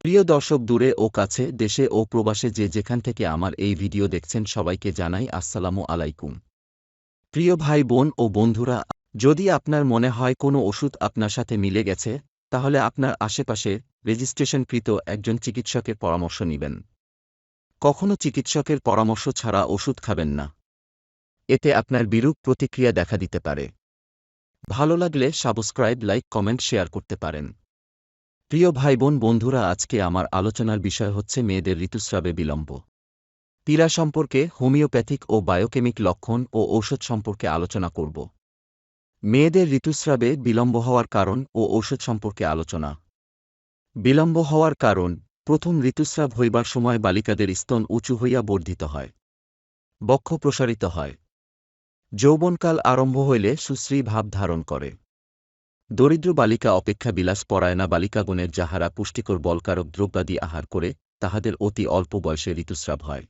প্রিয় দর্শক দূরে ও কাছে, দেশে ও প্রবাসে যে যেখান থেকে আমার এই ভিডিও দেখছেন সবাইকে জানাই আসসালামু আলাইকুম। প্রিয় ভাই বোন ও বন্ধুরা, যদি আপনার মনে হয় কোনো ওষুধ আপনার সাথে মিলে গেছে, তাহলে আপনার আশেপাশে রেজিস্ট্রেশনকৃত একজন চিকিৎসকের পরামর্শ নেবেন। কখনো চিকিৎসকের পরামর্শ ছাড়া ওষুধ খাবেন না। এতে আপনার বিরূপ প্রতিক্রিয়া দেখা দিতে পারে। ভালো লাগলে সাবস্ক্রাইব, লাইক, কমেন্ট, শেয়ার করতে পারেন। প্রিয় ভাই বোন বন্ধুরা, আজকে আমার আলোচনার বিষয় হচ্ছে মেয়েদের ঋতুস্রাবে বিলম্ব। পীড়া সম্পর্কে হোমিওপ্যাথিক ও বায়োকেমিক লক্ষণ ও ঔষধ সম্পর্কে আলোচনা করব। মেয়েদের ঋতুস্রাবে বিলম্ব হওয়ার কারণ ও ঔষধ সম্পর্কে আলোচনা। বিলম্ব হওয়ার কারণ, প্রথম ঋতুস্রাব হইবার সময় বালিকাদের স্তন উঁচু হইয়া বর্ধিত হয়। বক্ষ প্রসারিত হয়। যৌবনকাল আরম্ভ হইলে সুশ্রী ভাব ধারণ করে। দরিদ্র বালিকা অপেক্ষা বিলাস পরায়ণা বালিকাগণের যাহারা পুষ্টিকর বলকারক দ্রব্যাদি আহার করে, তাহাদের অতি অল্প বয়সে ঋতুস্রাব হয়।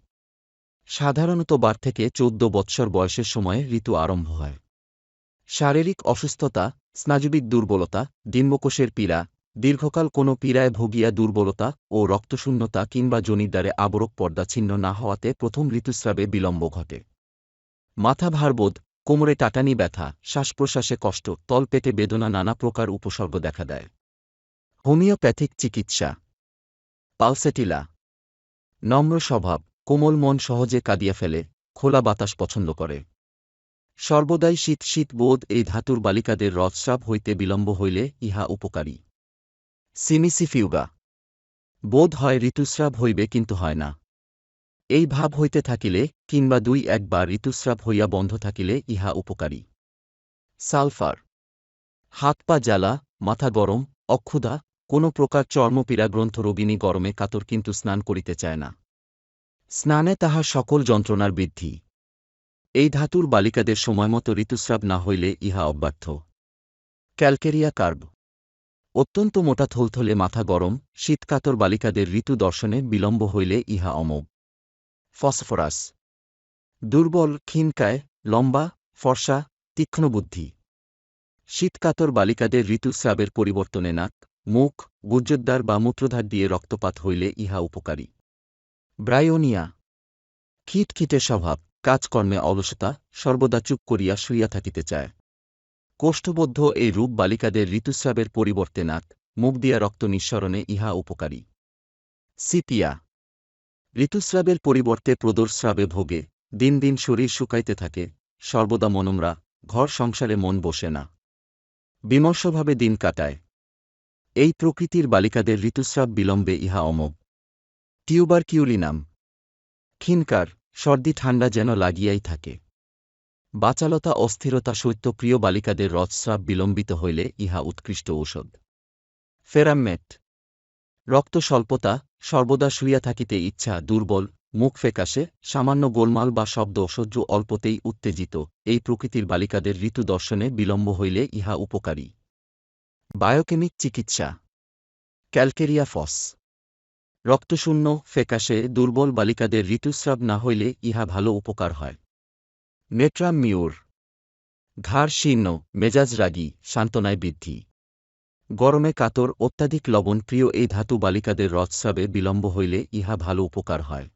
সাধারণত বার থেকে চৌদ্দ বৎসর বয়সের সময়ে ঋতু আরম্ভ হয়। শারীরিক অসুস্থতা স্নাজুবিক দুর্বলতা ডিম্বকোষের পীড়া, দীর্ঘকাল কোনো পীড়ায় ভোগিয়া দুর্বলতা ও রক্তশূন্যতা কিংবা জনিদ্বারে আবরক পর্দা ছিন্ন না হওয়াতে প্রথম ঋতুস্রাবে বিলম্ব ঘটে। মাথা ভারবোধ কোমরে টাটানি ব্যথা, শ্বাসপ্রশ্বাসে কষ্ট তলপেটে বেদনা, নানা প্রকার উপসর্গ দেখা দেয়। হোমিওপ্যাথিক চিকিৎসা। পালসেটিলা। নম্র স্বভাব, কোমল মন সহজে কাঁদিয়া ফেলে, খোলা বাতাস পছন্দ করে। সর্বদাই শীত শীত বোধ, এই ধাতুর বালিকাদের রথস্রাব হইতে বিলম্ব হইলে ইহা উপকারী। সিমিসিফিউগা বোধ হয় ঋতুস্রাব হইবে, কিন্তু হয় না। এই ভাব হইতে থাকিলে কিংবা দুই একবার ঋতুস্রাব হইয়া বন্ধ থাকিলে ইহা উপকারী। সালফার। হাত পা জ্বালা, মাথা গরম, অক্ষুধা, কোনো প্রকার চর্মপীড়া গ্রন্থ রোগিনী গরমে কাতর কিন্তু স্নান করিতে চায় না। স্নানে তাহা সকল যন্ত্রণার বৃদ্ধি। এই ধাতুর বালিকাদের সময়মতো ঋতুস্রাব না হইলে ইহা অব্যর্থ। Calcarea carb. অত্যন্ত মোটা থলথলে মাথা গরম, শীতকাতর বালিকাদের ঋতু দর্শনে বিলম্ব হইলে ইহা অমোঘ। ফসফরাস। দুর্বল, ক্ষীণকায়, লম্বা, ফর্সা, তীক্ষ্ণ বুদ্ধি। শীতকাতর বালিকাদের ঋতুস্রাবের পরিবর্তনে নাক, মুখ গুজ্জোদ্দার বা মূত্রধার দিয়ে রক্তপাত হইলে ইহা উপকারী। ব্রায়োনিয়া। খিটখিটে স্বভাব, কাজকর্মে অলসতা, সর্বদা চুপ করিয়া শুইয়া থাকিতে চায়। কোষ্ঠবদ্ধ এই রূপ বালিকাদের ঋতুস্রাবের পরিবর্তে নাক, মুখ দিয়া রক্ত নিঃসরণে ইহা উপকারী। সিপিয়া। ঋতুস্রাবের পরিবর্তে প্রদোরস্রাবে ভোগে, দিন দিন শরীর শুকাইতে থাকে, সর্বদা মনমরা, ঘর সংসারে মন বসে না। বিমর্ষভাবে দিন কাটায়। এই প্রকৃতির বালিকাদের ঋতুস্রাব বিলম্বে ইহা অমোঘ। টিউবার কিউলিনাম ক্ষীণকার, সর্দি ঠান্ডা যেন লাগিয়াই থাকে। বাচালতা, অস্থিরতা শৈত্যপ্রিয় বালিকাদের রথস্রাব বিলম্বিত হইলে ইহা উৎকৃষ্ট ঔষধ। ফেরামমেট। রক্ত স্বল্পতা সর্বদা শুইয়া থাকিতে ইচ্ছা দুর্বল, মুখ ফেকাশে, সামান্য গোলমাল বা শব্দ অসহ্য অল্পতেই উত্তেজিত, এই প্রকৃতির বালিকাদের ঋতু দর্শনে বিলম্ব হইলে ইহা উপকারী। বায়োকেমিক চিকিৎসা। ক্যালকেরিয়া ফস। রক্তশূন্য, ফেকাশে, দুর্বল বালিকাদের ঋতুস্রাব না হইলে ইহা ভালো উপকার হয়। মেট্রাম মিউর। ঘাড় শীর্ণ, মেজাজ রাগী, সান্ত্বনায় বৃদ্ধি। গরমে কাতর অত্যাধিক লবণ প্রিয় এই ধাতু বালিকাদের রথস্রাবে বিলম্ব হইলে ইহা ভালো উপকার হয়।